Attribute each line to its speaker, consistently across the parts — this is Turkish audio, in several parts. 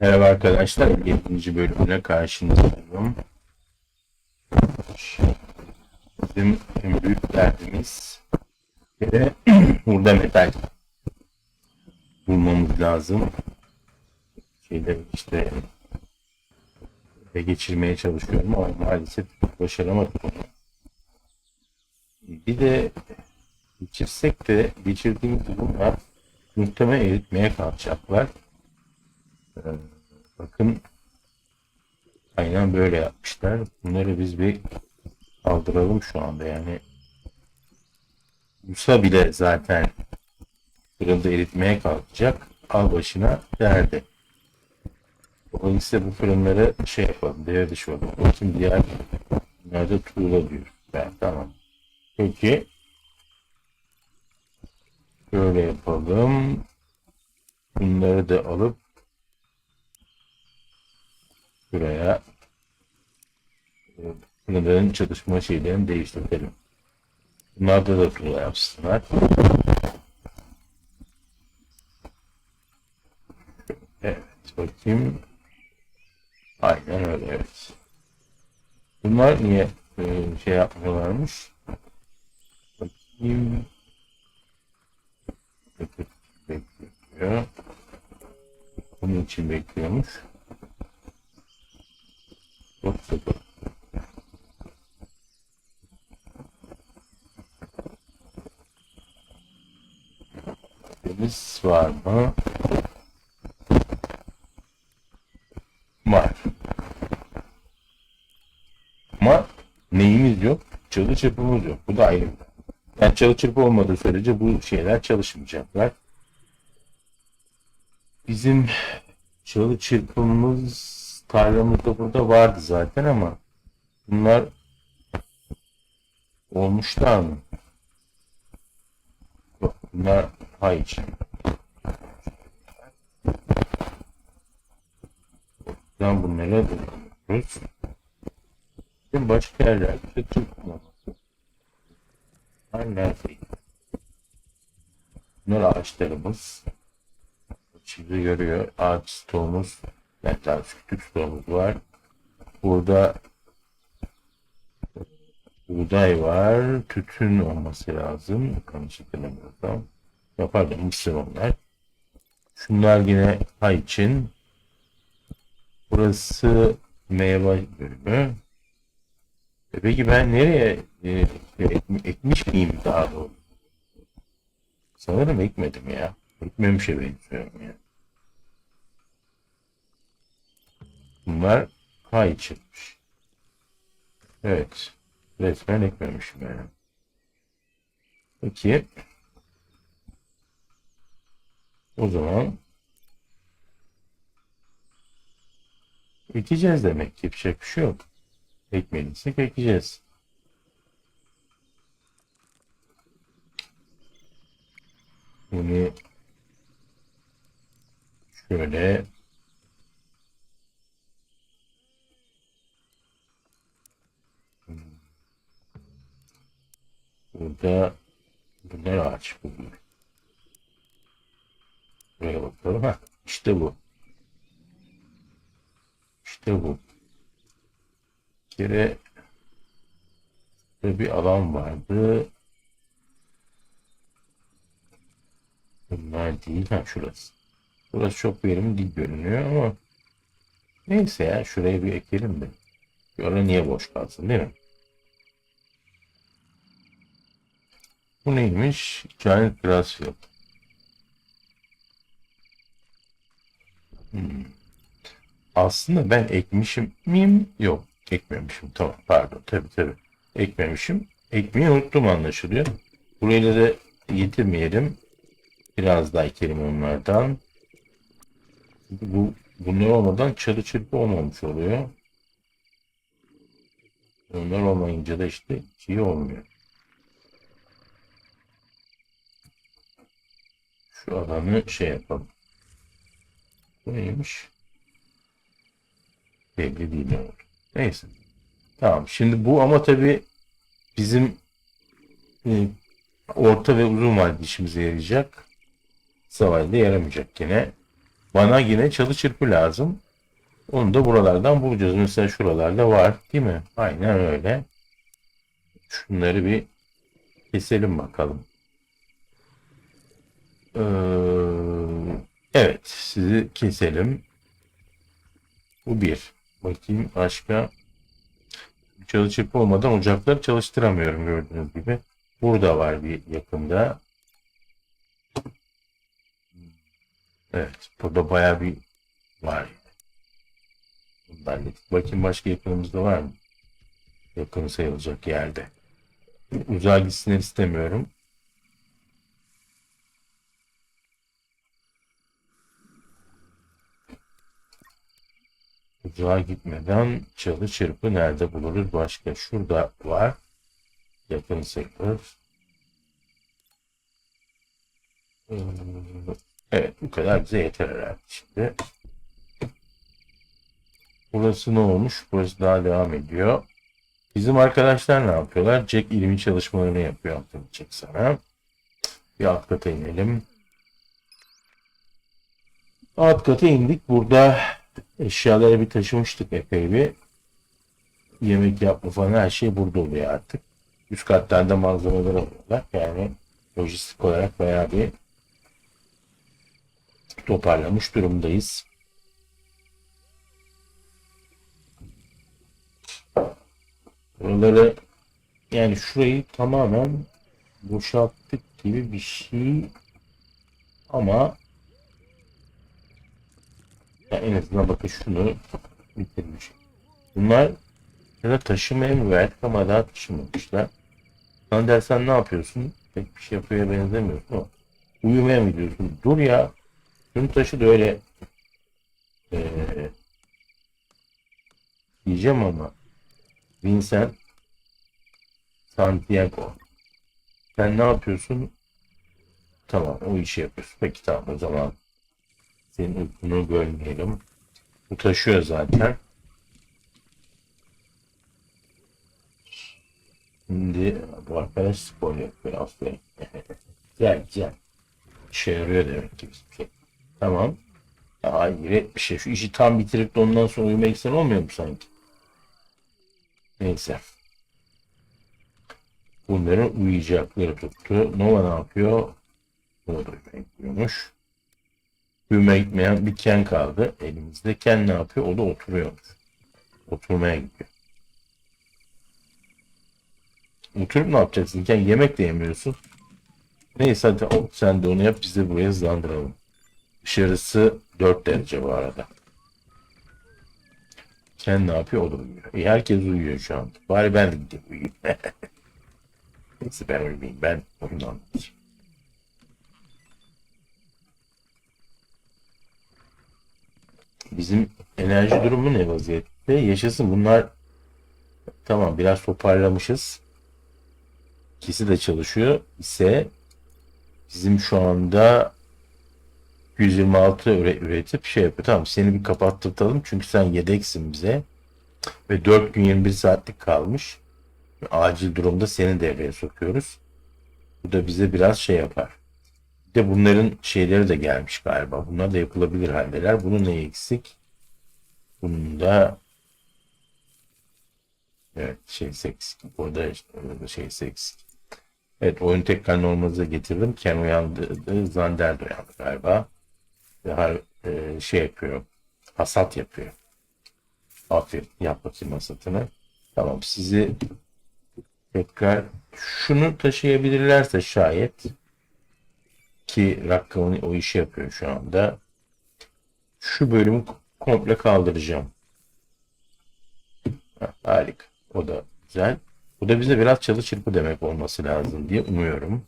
Speaker 1: Merhaba arkadaşlar, 7. bölümüne karşınızdayım. Bizim en büyük derdimiz bir burada metal bulmamız lazım. Şeyde işte ele geçirmeye çalışıyorum ama maalesef başaramadık onu. Bir de geçirsek de geçirdiğimiz bunlar muhtemelen eritmeye kalkacaklar. Ee, Bakın aynen böyle yapmışlar. Bunları biz bir kaldıralım şu anda yani. Musa bile zaten fırında eritmeye kalkacak. Al başına derdi. Dolayısıyla bu fırınları şey yapalım, devre dışı olalım. Bakın diğer bunlarda tuğla diyor. Ben, tamam. Peki. Şöyle yapalım. Bunları da alıp Buraya e, bunların çalışma şeylerini değiştirelim. Bunlarda da tuğla yapsınlar. Evet, bakayım. Aynen öyle, evet. Bunlar niye e, şey yapmıyorlarmış? Bakayım. Bekliyor. Bunun için bekliyormuş. Deniz var mı? Var. Ama neyimiz yok? Çalı çırpımız yok. Bu da ayrı. Yani çalı çırpı olmadığı sürece bu şeyler çalışmayacaklar. Bizim çalı çırpımız tarlamızda burada vardı zaten ama bunlar olmuşlar mı? Yok, bunlar hayır. Ben bunlara dokunuyoruz. Şimdi başka yerlerde de tutmaması. Bunlar neredeydi? Bunlar ağaçlarımız. Şimdi görüyor ağaç stoğumuz metal kütük stoğumuz var. Burada buğday var. Tütün olması lazım. Yanlış hatırlamıyorsam. Ya pardon mısır onlar. Şunlar yine hay için. Burası meyve bölümü. E peki ben nereye e, ek, ekmiş miyim daha doğru? Sanırım ekmedim ya. Ekmemişe benziyorum ya. Bunlar hay çıkmış. Evet. Resmen ekmemişim yani. Peki. O zaman ekeceğiz demek. Yapacak bir şey yok. Ekmeliysek ekeceğiz. Bunu şöyle Burada bunlar ağaç bunlar. Buraya bakalım. Ha, işte bu. İşte bu. Bir kere bir alan vardı. Bunlar değil. Ha şurası. Burası çok verimli değil görünüyor ama neyse ya şuraya bir ekelim de. Orada niye boş kalsın değil mi? Bu neymiş? Giant Grassfield. Hmm. Aslında ben ekmişim miyim? Yok. Ekmemişim. Tamam. Pardon. Tabii tabii. Ekmemişim. Ekmeği unuttum anlaşılıyor. Burayla da getirmeyelim. Biraz daha ekelim onlardan. Bu bunlar olmadan çalı çırpı olmamış oluyor. Onlar olmayınca da işte iyi olmuyor. Şu alanı şey yapalım. Bu neymiş? Belli değil ne oldu. Neyse. Tamam. Şimdi bu ama tabii bizim e, orta ve uzun vadeli işimize yarayacak. Kısa vadede yaramayacak gene. Bana yine çalı çırpı lazım. Onu da buralardan bulacağız. Mesela şuralarda var değil mi? Aynen öyle. Şunları bir keselim bakalım. Ee, evet sizi keselim. Bu bir. Bakayım başka. Çalı çırpı olmadan ocakları çalıştıramıyorum gördüğünüz gibi. Burada var bir yakında. Evet. Burada baya bir var. Bunu da hallettik. Bakayım başka yakınımızda var mı? Yakın sayılacak yerde. Uzağa gitsinler istemiyorum. Uzağa gitmeden çalı çırpı nerede buluruz? Başka şurada var. Yakın sayılır. Ee, Evet bu kadar bize yeter herhalde şimdi. Burası ne olmuş? Burası daha devam ediyor. Bizim arkadaşlar ne yapıyorlar? Jack ilmi çalışmalarını yapıyor. Jack sana. Bir alt kata inelim. Alt kata indik. Burada eşyaları bir taşımıştık epey bir. Yemek yapma falan her şey burada oluyor artık. Üst kattan da malzemeler alıyorlar. Yani lojistik olarak bayağı bir toparlamış durumdayız. Buraları yani şurayı tamamen boşalttık gibi bir şey ama ya en azından bakın şunu bitirmiş. Bunlar ya da taşımaya mı verdik ama daha taşımamışlar. Sen dersen ne yapıyorsun? Pek bir şey yapıyor benzemiyorsun ama uyumaya mı gidiyorsun? Dur ya. Şunu taşı da öyle ee, diyeceğim ama Vincent Santiago sen ne yapıyorsun? Tamam o işi yapıyorsun. Peki tamam o zaman senin uykunu bölmeyelim. Bu taşıyor zaten. Şimdi bu arkadaş spor yapıyor. Aferin. güzel güzel. İşe yarıyor demek ki bizim şey. Tamam. Ya hayret bir şey. Şu işi tam bitirip de ondan sonra uyumak isteyen olmuyor mu sanki? Neyse. Bunların uyuyacakları tuttu. Nova ne yapıyor? O da uyumaya gidiyormuş. Uyumaya gitmeyen bir Ken kaldı elimizde. Ken ne yapıyor? O da oturuyormuş. Oturmaya gidiyor. Oturup ne yapacaksın? Ken yemek de yemiyorsun. Neyse hadi sen de onu yap biz de buraya hızlandıralım. Dışarısı 4 derece bu arada. Ken ne yapıyor? O da uyuyor. E, herkes uyuyor şu an. Bari ben de gideyim uyuyayım. Neyse ben uyumayayım. Ben oyunu anlatayım. Bizim enerji durumu ne vaziyette? Yaşasın bunlar tamam biraz toparlamışız. İkisi de çalışıyor ise bizim şu anda 126 üre- üretip şey yapıyor. Tamam seni bir kapattırtalım çünkü sen yedeksin bize. Ve 4 gün 21 saatlik kalmış. Acil durumda seni devreye sokuyoruz. Bu da bize biraz şey yapar. De bunların şeyleri de gelmiş galiba. Bunlar da yapılabilir haldeler. Bunun ne eksik? Bunun da evet şey eksik. Burada işte, şey eksik. Evet oyun tekrar normalize getirdim. Ken uyandı. Zander de uyandı galiba. Daha e, şey yapıyor. Hasat yapıyor. Aferin. Yap bakayım hasatını. Tamam sizi tekrar şunu taşıyabilirlerse şayet ki Rakkavan o işi yapıyor şu anda. Şu bölümü komple kaldıracağım. Ha, harika. O da güzel. Bu da bize biraz çalı çırpı demek olması lazım diye umuyorum.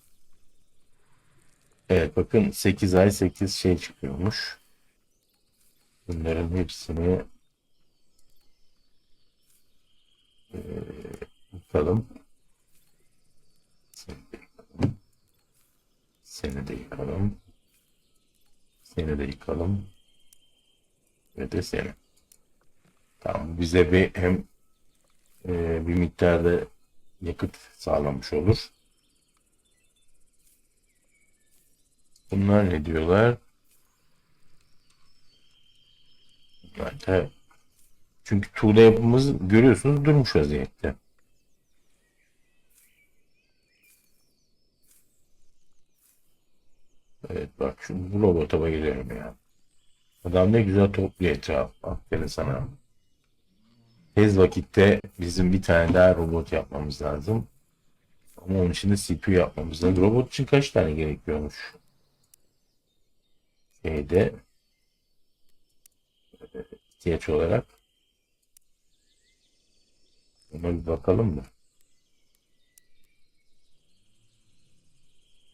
Speaker 1: Evet bakın 8 ay 8 şey çıkıyormuş. Bunların hepsini eee, bakalım. Seni de yıkalım. Seni de yıkalım. Ve de seni. Tamam bize bir hem eee, bir miktarda yakıt sağlamış olur. Bunlar ne diyorlar? Evet. Çünkü tuğla yapımız görüyorsunuz durmuş vaziyette. Evet bak şu bu robota bayılıyorum ya. Adam ne güzel topluyor etraf. Aferin sana. Tez vakitte bizim bir tane daha robot yapmamız lazım. Ama onun için de CPU yapmamız lazım. Robot için kaç tane gerekiyormuş? Şeyde e, ihtiyaç olarak. Ona bir bakalım mı?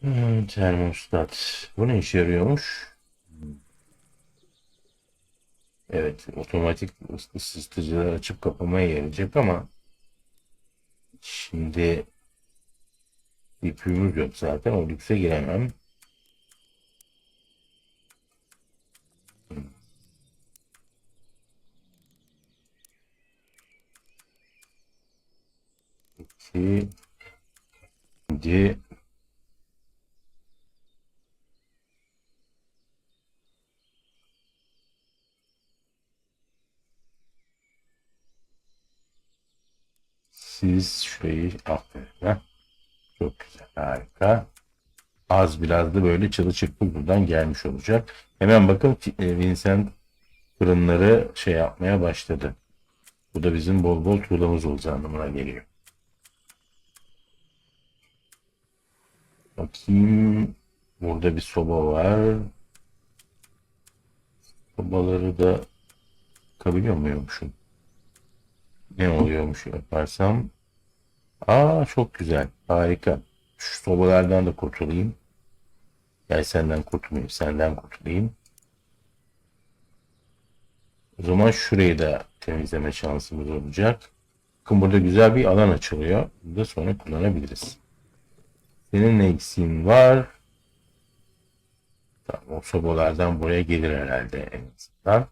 Speaker 1: Hmm, termostat. Bu ne işe yarıyormuş? Evet, otomatik ısıtıcılar açıp kapamaya yarayacak ama şimdi CPU'muz yok zaten. O lükse giremem. İki. Şimdi siz şurayı aferin. Çok güzel. Harika. Az biraz da böyle çalı çırpı buradan gelmiş olacak. Hemen bakın e, Vincent fırınları şey yapmaya başladı. Bu da bizim bol bol tuğlamız olacağı anlamına geliyor. Bakayım. Burada bir soba var. Sobaları da kabiliyor muymuşum? Ne oluyormuş yaparsam? Aa çok güzel. Harika. Şu sobalardan da kurtulayım. Gel senden kurtulmayayım. Senden kurtulayım. O zaman şurayı da temizleme şansımız olacak. Bakın burada güzel bir alan açılıyor. Bunu da sonra kullanabiliriz. Senin ne eksiğin var? Tamam, o sobalardan buraya gelir herhalde en azından.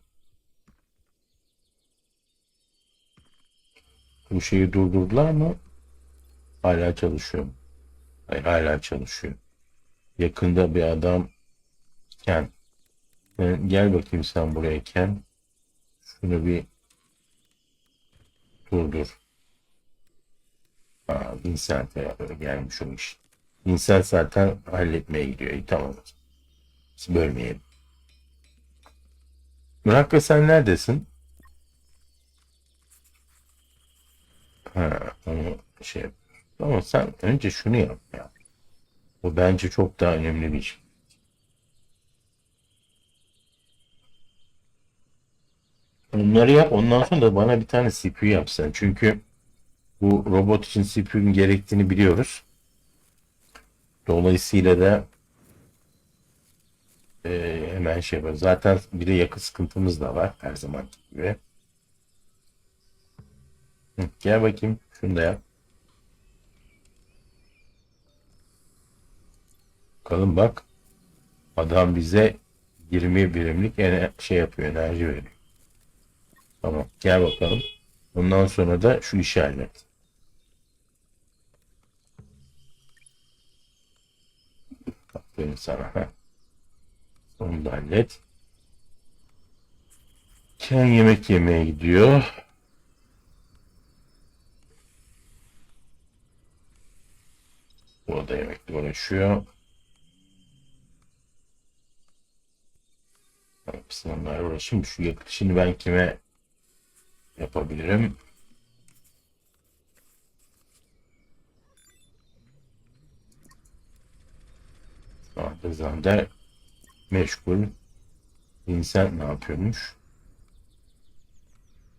Speaker 1: Bu şeyi durdurdular mı? Hala çalışıyor. Hayır, hala çalışıyor. Yakında bir adam Ken. Ben- Gel bakayım sen buraya Ken. Şunu bir durdur. Aa, Vincent'e gelmiş o iş. Vincent zaten halletmeye gidiyor. İyi, tamam. Biz bölmeyelim. Murakka sen neredesin? Ha, onu şey yap. Ama sen önce şunu yap ya. Bu bence çok daha önemli bir iş. Onları yap. Ondan sonra da bana bir tane CPU yap sen. Çünkü bu robot için CPU'nun gerektiğini biliyoruz. Dolayısıyla da e, hemen şey yapar. Zaten bir de yakıt sıkıntımız da var her zaman gibi. Hı, gel bakayım. Şunu da yap. Bakalım bak. Adam bize 20 birimlik şey yapıyor, enerji veriyor. Tamam, gel bakalım. Ondan sonra da şu işi hallet. Aferin sana. Heh. Onu da hallet. Ken yemek yemeye gidiyor. Burada yemekle uğraşıyor. Onlarla uğraşayım. Şu yakıt işini ben kime yapabilirim? Şu Zander meşgul. Vincent ne yapıyormuş?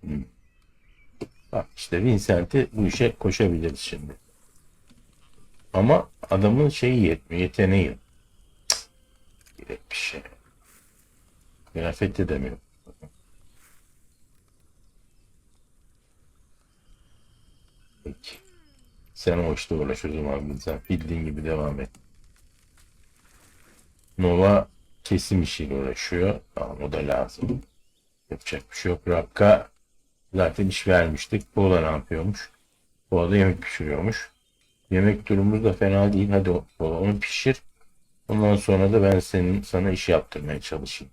Speaker 1: Hmm. Bak işte Vincent'i bu işe koşabiliriz şimdi. Ama adamın şeyi yetmiyor, yeteneği. Cık, Gerek bir şey. Kıyafet edemiyor. Peki. Sen o işte uğraş o zaman sen bildiğin gibi devam et. Nova kesim işiyle uğraşıyor. Tamam o da lazım. Yapacak bir şey yok. Rakka zaten iş vermiştik. Bu da ne yapıyormuş? Bu da yemek pişiriyormuş. Yemek durumumuz da fena değil. Hadi o- onu pişir. Ondan sonra da ben senin sana iş yaptırmaya çalışayım.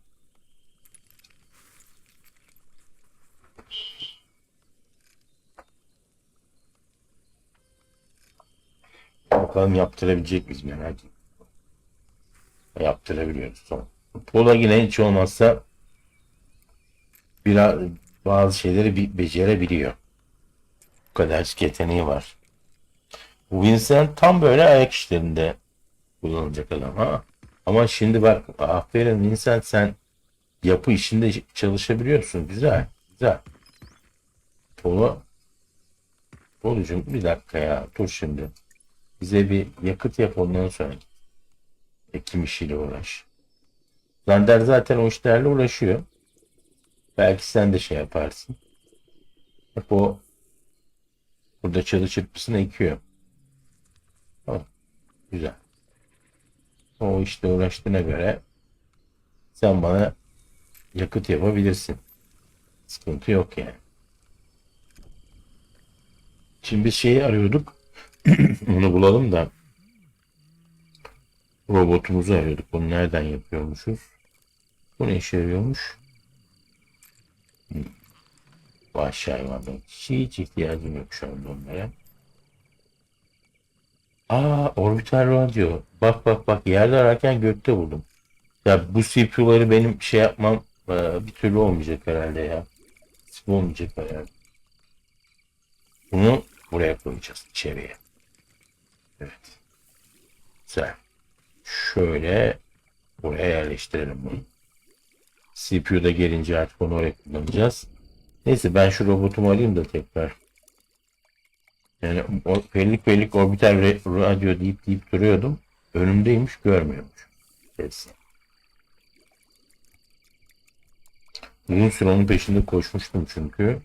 Speaker 1: Bakalım yaptırabilecek miyiz merak ettim. Yaptırabiliyoruz. Tamam. Pola yine hiç olmazsa biraz bazı şeyleri bir becerebiliyor. Bu kadar yeteneği var. Vincent tam böyle ayak işlerinde kullanılacak adam ha. Ama şimdi bak aferin Vincent sen yapı işinde çalışabiliyorsun. Güzel. Güzel. Polo Polucuğum bir dakika ya. Dur şimdi. Bize bir yakıt yap ondan sonra. Ekim işiyle uğraş. Zander zaten o işlerle uğraşıyor. Belki sen de şey yaparsın. Hep o burada çalı çırpısını ekiyor. Tamam. Güzel. O işte uğraştığına göre sen bana yakıt yapabilirsin. Sıkıntı yok yani. Şimdi biz şeyi arıyorduk. Onu bulalım da robotumuzu arıyorduk. Bunu nereden yapıyormuşuz? Bu ne işe yarıyormuş? Hmm. Vahşi hayvanlar. Hiç ihtiyacım yok şu anda onlara. Aa orbital radyo. Bak bak bak yerde ararken gökte buldum. Ya bu CPU'ları benim şey yapmam e, bir türlü olmayacak herhalde ya. Olmayacak herhalde. Bunu buraya koyacağız içeriye. Evet. Güzel. Şöyle buraya yerleştirelim bunu. CPU'da gelince artık onu oraya kullanacağız. Neyse ben şu robotumu alayım da tekrar. Yani o pellik pellik orbital radyo deyip deyip duruyordum. Önümdeymiş görmüyormuş. Kesin. Uzun süre onun peşinde koşmuştum çünkü.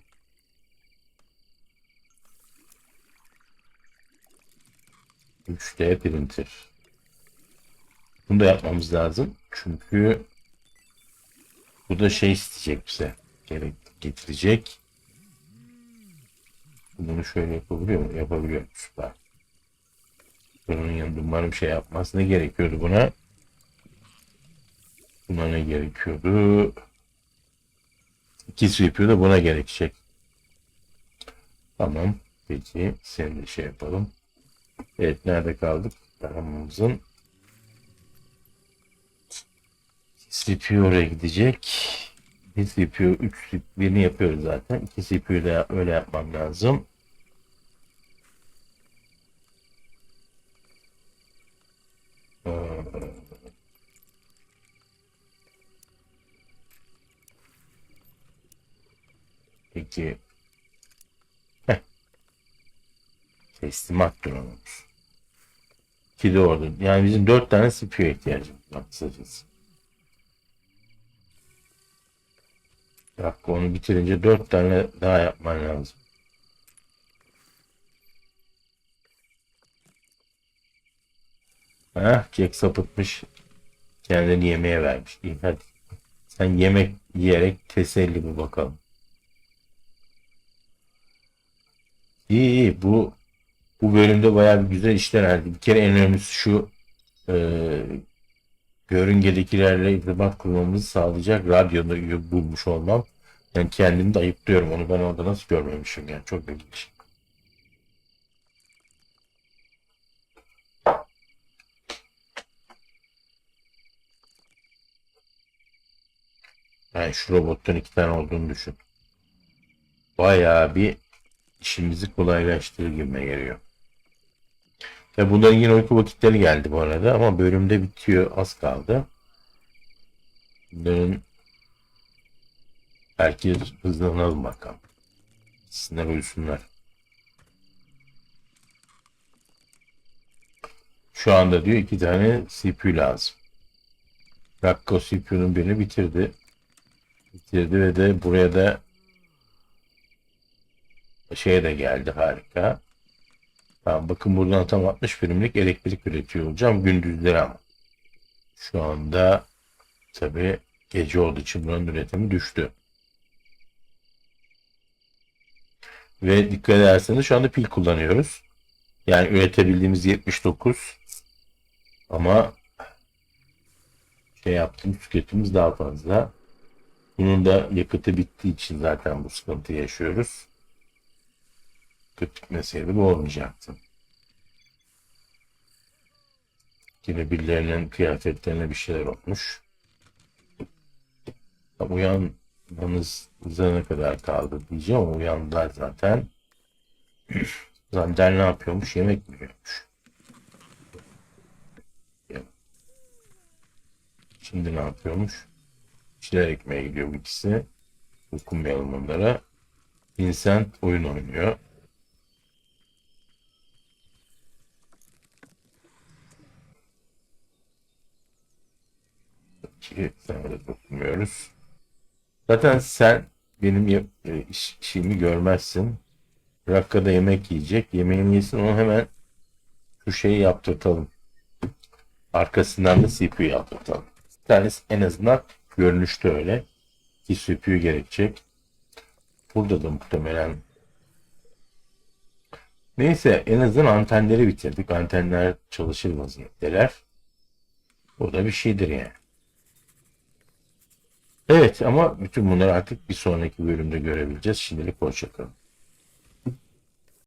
Speaker 1: Üç d printer. Bunu da yapmamız lazım. Çünkü bu da şey isteyecek bize. Gerek getirecek. Bunu şöyle yapabiliyor mu? Yapabiliyor. Süper. Bunun yanında umarım şey yapmaz. Ne gerekiyordu buna? Buna ne gerekiyordu? İki CPU da buna gerekecek. Tamam. Peki. Sen de şey yapalım. Evet. Nerede kaldık? Tamamımızın CPU oraya gidecek. Bir CPU 3 birini yapıyoruz zaten. 2 CPU'yu da öyle yapmam lazım. Ee, Peki. Heh. Teslimat durumumuz. İki de orada. Yani bizim dört tane CPU ihtiyacımız var kısacası. Bir onu bitirince dört tane daha yapman lazım. Heh, Jack sapıtmış. Kendini yemeğe vermiş. İyi hadi. Sen yemek yiyerek teselli bu bakalım. İyi iyi bu bu bölümde bayağı bir güzel işler halde. Bir kere en önemlisi şu e, yörüngedekilerle irtibat kurmamızı sağlayacak radyoyu bulmuş olmam. Yani kendimi de ayıplıyorum. Onu ben orada nasıl görmemişim yani. Çok ilginç. Yani şu robottan iki tane olduğunu düşün. Bayağı bir işimizi kolaylaştırır gibime geliyor. Ya bunların yine uyku vakitleri geldi bu arada ama bölümde bitiyor. Az kaldı. Bunların herkes hızlanalım bakalım. Sinler uyusunlar. Şu anda diyor iki tane CPU lazım. Rakko CPU'nun birini bitirdi. Bitirdi ve de buraya da şeye de geldi harika. Tamam, bakın buradan tam 60 birimlik elektrik üretiyor olacağım gündüzleri ama. Şu anda tabi gece olduğu için buranın üretimi düştü. Ve dikkat ederseniz şu anda pil kullanıyoruz. Yani üretebildiğimiz 79 ama şey yaptığımız tüketimimiz daha fazla. Bunun da yakıtı bittiği için zaten bu sıkıntı yaşıyoruz. Yakıt bitmeseydi bu olmayacaktı. Yine birilerinin kıyafetlerine bir şeyler olmuş. Ya Uyanmanıza ne kadar kaldı diyeceğim uyandılar zaten. Zander ne yapıyormuş? Yemek mi yiyormuş? Şimdi ne yapıyormuş? Çiler ekmeğe gidiyor bu ikisi. Dokunmayalım onlara. Vincent oyun oynuyor. Ki sana dokunmuyoruz. Zaten sen benim e, iş- işimi görmezsin. Rakka'da yemek yiyecek. Yemeğini yesin onu hemen şu şeyi yaptırtalım. Arkasından da CPU yaptırtalım. Bir tanesi en azından görünüşte öyle. Ki CPU gerekecek. Burada da muhtemelen Neyse en azından antenleri bitirdik. Antenler çalışır vaziyetteler. O da bir şeydir yani. Evet ama bütün bunları artık bir sonraki bölümde görebileceğiz. Şimdilik hoşçakalın.